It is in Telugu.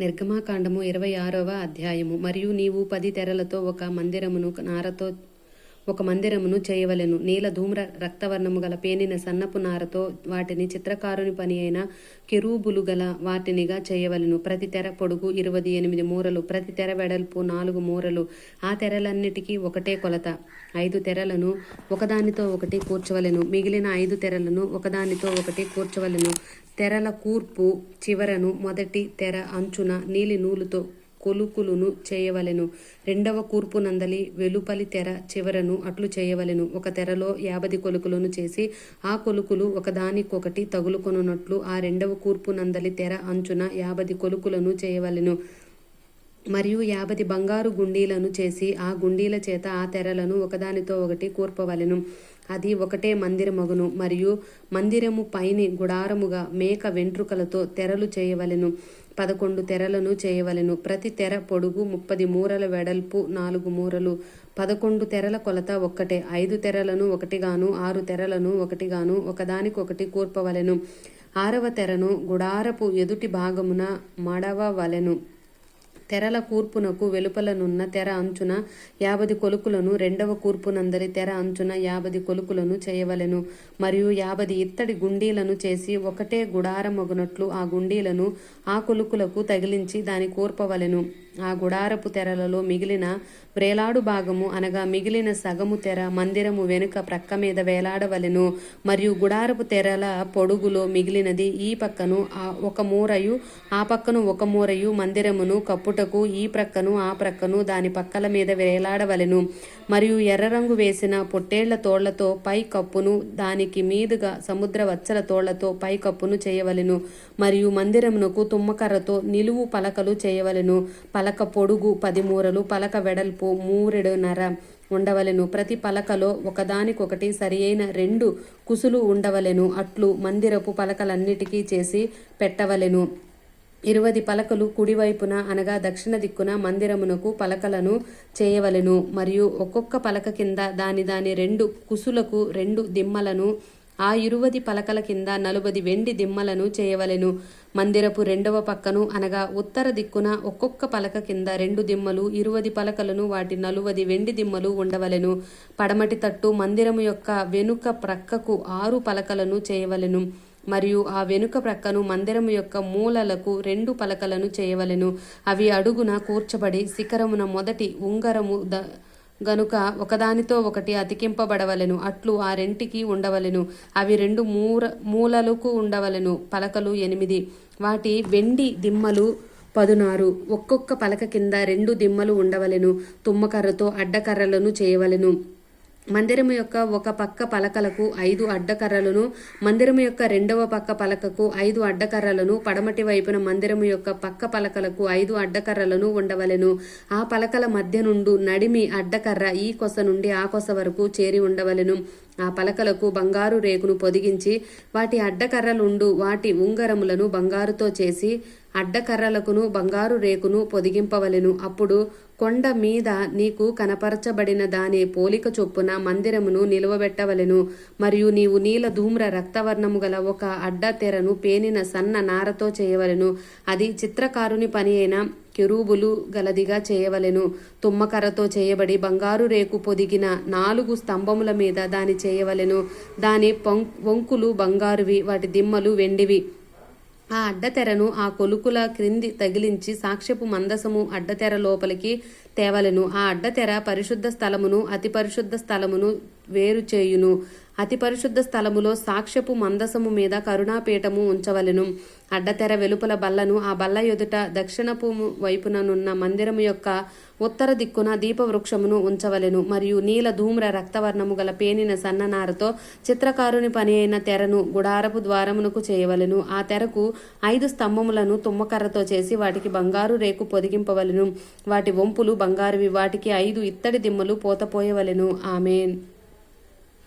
నిర్గమాకాండము ఇరవై ఆరవ అధ్యాయము. మరియు నీవు పది తెరలతో ఒక మందిరమును నారతో ఒక మందిరమును చేయవలెను. నీల ధూమ్ర రక్తవర్ణము గల పేనిన సన్నపు నారతో వాటిని చిత్రకారుని పని అయిన కిరూబులు గల వాటినిగా చేయవలెను. ప్రతి తెర పొడుగు ఇరవై ఎనిమిది మూరలు ప్రతి తెర వెడల్పు నాలుగు మూరలు ఆ తెరలన్నిటికీ ఒకటే కొలత. ఐదు తెరలను ఒకదానితో ఒకటి కూర్చవలెను. మిగిలిన ఐదు తెరలను ఒకదానితో ఒకటి కూర్చవలెను. తెరల కూర్పు చివరను మొదటి తెర అంచున నీలి నూలుతో కొలుకులును చేయవలెను. రెండవ కూర్పు నందలి వెలుపలి తెర చివరను అట్లు చేయవలెను. ఒక తెరలో యాభది కొలుకులను చేసి ఆ కొలుకులు ఒకదానికొకటి తగులుకొనున్నట్లు ఆ రెండవ కూర్పు నందలి తెర అంచున యాభై కొలుకులను చేయవలెను. మరియు యాభది బంగారు గుండీలను చేసి ఆ గుండీల చేత ఆ తెరలను ఒకదానితో ఒకటి కూర్పవలెను. అది ఒకటే మందిరమగును మరియు మందిరము పైని గుడారముగా మేక వెంట్రుకలతో తెరలు చేయవలెను. పదకొండు తెరలను చేయవలెను. ప్రతి తెర పొడుగు ముప్పది మూరల వెడల్పు నాలుగు మూరలు. పదకొండు తెరల కొలత ఒక్కటే. ఐదు తెరలను ఒకటిగాను ఆరు తెరలను ఒకటిగాను ఒకదానికొకటి కూర్పవలెను. ఆరవ తెరను గుడారపు ఎదుటి భాగమున మడవవలెను. తెరల కూర్పునకు వెలుపలనున్న తెర అంచున యాభది కొలుకులను రెండవ కూర్పునందరి తెర అంచున యాభది కొలుకులను చేయవలెను. మరియు యాభది ఇత్తడి గుండీలను చేసి ఒకటే గుడారమగునట్లు ఆ గుండీలను ఆ కొలుకులకు తగిలించి దాని కూర్పవలెను. ఆ గుడారపు తెరలలో మిగిలిన వ్రేలాడు భాగము అనగా మిగిలిన సగము తెర మందిరము వెనుక ప్రక్క మీద వేలాడవలెను. మరియు గుడారపు తెరల పొడుగులో మిగిలినది ఈ పక్కను ఆ ఒక మూరయు ఆ పక్కను ఒక మూరయు మందిరమును కప్పుటకు ఈ ప్రక్కను ఆ ప్రక్కను దాని పక్కల మీద వేలాడవలెను. మరియు ఎర్ర రంగు వేసిన పొట్టేళ్ళ తోళ్ళతో పై కప్పును దానికి మీదుగా సముద్ర వచ్చల తోళ్ళతో పై కప్పును చేయవలెను. మరియు మందిరమునకు తుమ్మకర్రతో నిలువు పలకలు చేయవలెను. పలక పొడుగు పది మూరలు పలక వెడల్పు మూరెడున్నర ఉండవలెను. ప్రతి పలకలో ఒకదానికొకటి సరియైన రెండు కుసులు ఉండవలెను. అట్లు మందిరపు పలకలన్నిటికీ చేసి పెట్టవలెను. ఇరువది పలకలు కుడివైపున అనగా దక్షిణ దిక్కున మందిరమునకు పలకలను చేయవలెను. మరియు ఒక్కొక్క పలక కింద దాని దాని రెండు కుసులకు రెండు దిమ్మలను ఆ ఇరువది పలకల కింద నలుబది వెండి దిమ్మలను చేయవలెను. మందిరపు రెండవ పక్కను అనగా ఉత్తర దిక్కున ఒక్కొక్క పలక కింద రెండు దిమ్మలు ఇరువది పలకలను వాటి నలువది వెండి దిమ్మలు ఉండవలెను. పడమటి తట్టు మందిరము యొక్క వెనుక ప్రక్కకు ఆరు పలకలను చేయవలెను. మరియు ఆ వెనుక ప్రక్కను మందిరము యొక్క మూలలకు రెండు పలకలను చేయవలెను. అవి అడుగున కూర్చబడి శిఖరమున మొదటి ఉంగరము ద గనుక ఒకదానితో ఒకటి అతికింపబడవలెను అట్లు ఆ రెంటికి ఉండవలెను అవి రెండు మూర మూలలకు ఉండవలెను పలకలు ఎనిమిది. వాటి వెండి దిమ్మలు పదునారు. ఒక్కొక్క పలక కింద రెండు దిమ్మలు ఉండవలెను తుమ్మకర్రతో అడ్డకర్రలను చేయవలెను. మందిరము యొక్క ఒక పక్క పలకలకు ఐదు అడ్డకర్రలను మందిరము యొక్క రెండవ పక్క పలకకు ఐదు అడ్డకర్రలను పడమటి వైపున మందిరము యొక్క పక్క పలకలకు ఐదు అడ్డకర్రలను ఉండవలెను. ఆ పలకల మధ్య నుండు నడిమి అడ్డకర్ర ఈ కొస నుండి ఆ కొస వరకు చేరి ఉండవలెను. ఆ పలకలకు బంగారు రేకును పొదిగించి వాటి అడ్డకర్రలుండు వాటి ఉంగరములను బంగారుతో చేసి అడ్డకర్రలకును బంగారు రేకును పొదిగింపవలెను. అప్పుడు కొండ మీద నీకు కనపరచబడిన దాని పోలిక చొప్పున మందిరమును నిలువబెట్టవలెను. మరియు నీవు నీల ధూమ్ర రక్తవర్ణము గల ఒక అడ్డ తెరను పేనిన సన్న నారతో చేయవలెను. అది చిత్రకారుని పని అయిన కెరూబులు గలదిగా చేయవలెను. తుమ్మకర్రతో చేయబడి బంగారు రేకు పొదిగిన నాలుగు స్తంభముల మీద దాని చేయవలెను. దాని వంకులు బంగారువి వాటి దిమ్మలు వెండివి. ఆ అడ్డతెరను ఆ కొలుకుల క్రింది తగిలించి సాక్ష్యపు మందసము అడ్డతెర లోపలికి తేవలెను. ఆ అడ్డతెర పరిశుద్ధ స్థలమును అతి పరిశుద్ధ స్థలమును వేరు చేయును. అతి పరిశుద్ధ స్థలములో సాక్ష్యపు మందసము మీద కరుణాపీఠము ఉంచవలెను. అడ్డతెర వెలుపల బల్లను ఆ బల్ల ఎదుట దక్షిణపు వైపుననున్న మందిరము యొక్క ఉత్తర దిక్కున దీపవృక్షమును ఉంచవలెను. మరియు నీల ధూమ్ర రక్తవర్ణము గల పేనిన సన్ననారతో చిత్రకారుని పని అయిన తెరను గుడారపు ద్వారమునకు చేయవలెను. ఆ తెరకు ఐదు స్తంభములను తుమ్మకర్రతో చేసి వాటికి బంగారు రేకు పొదిగింపవలెను. వాటి వంపులు బంగారువి. వాటికి ఐదు ఇత్తడి దిమ్మలు పోతపోయవలెను. ఆమెన్.